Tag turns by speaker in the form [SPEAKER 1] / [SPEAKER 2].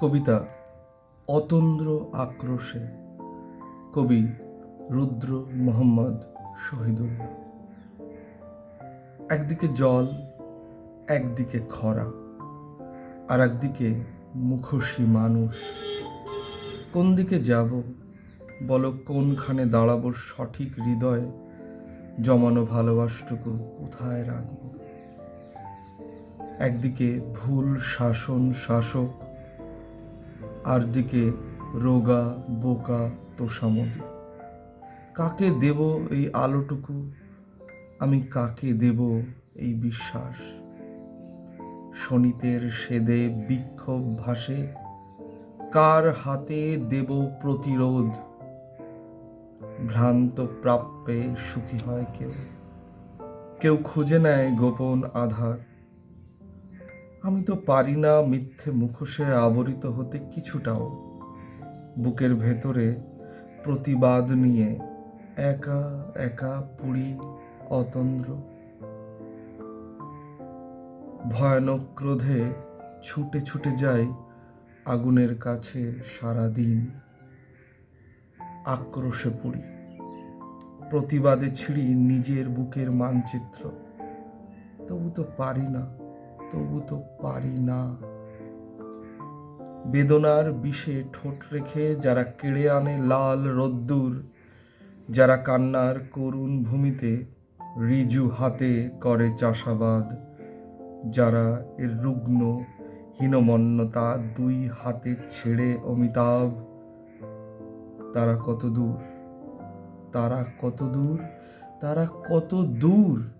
[SPEAKER 1] কবিতা অতন্দ্র আক্রোশে। কবি রুদ্র মোহাম্মদ শহীদুল্লাহ। একদিকে জল, একদিকে খরা, আর একদিকে মুখোশী মানুষ। কোন দিকে যাব? বলো কোনখানে দাঁড়াবো সঠিক হৃদয়ে? জমানো ভালোবাসটুকু কোথায় রাখব? একদিকে ভুল শাসন শাসক আর দিকে রোগা, বোকা তোষামদি কাকে দেব এই আলোটুকু? আমি কাকে দেব এই বিশ্বাস? শনিতের সেদে বিক্ষোভ ভাসে। কার হাতে দেব প্রতিরোধ? ভ্রান্ত প্রাপ্যে সুখী হয় কেউ। কেউ খুঁজে নেয় গোপন আধার। আমি তো পারি না মিথ্যে মুখোশে আবরিত হতে কিছুটাও। বুকের ভেতরে প্রতিবাদ নিয়ে একা একা পুরি অতন্দ্র। ভয়ানক ক্রোধে ছুটে ছুটে যাই আগুনের কাছে সারা দিন আক্রোশে পড়ি। প্রতিবাদে ছিঁড়ি নিজের বুকের মানচিত্র। তবু তো পারি না। তবু তো পারি না। বেদনার বিষে ঠোঁট রেখে যারা কেড়ে আনে লাল রোদ্দুর, যারা কান্নার করুণ ভূমিতে রিজু হাতে করে চাষাবাদ, যারা এর রুগ্ন হীনমন্যতা দুই হাতে ছেড়ে অমিতাভ, তারা কত দূর? তারা কত দূর? তারা কত দূর?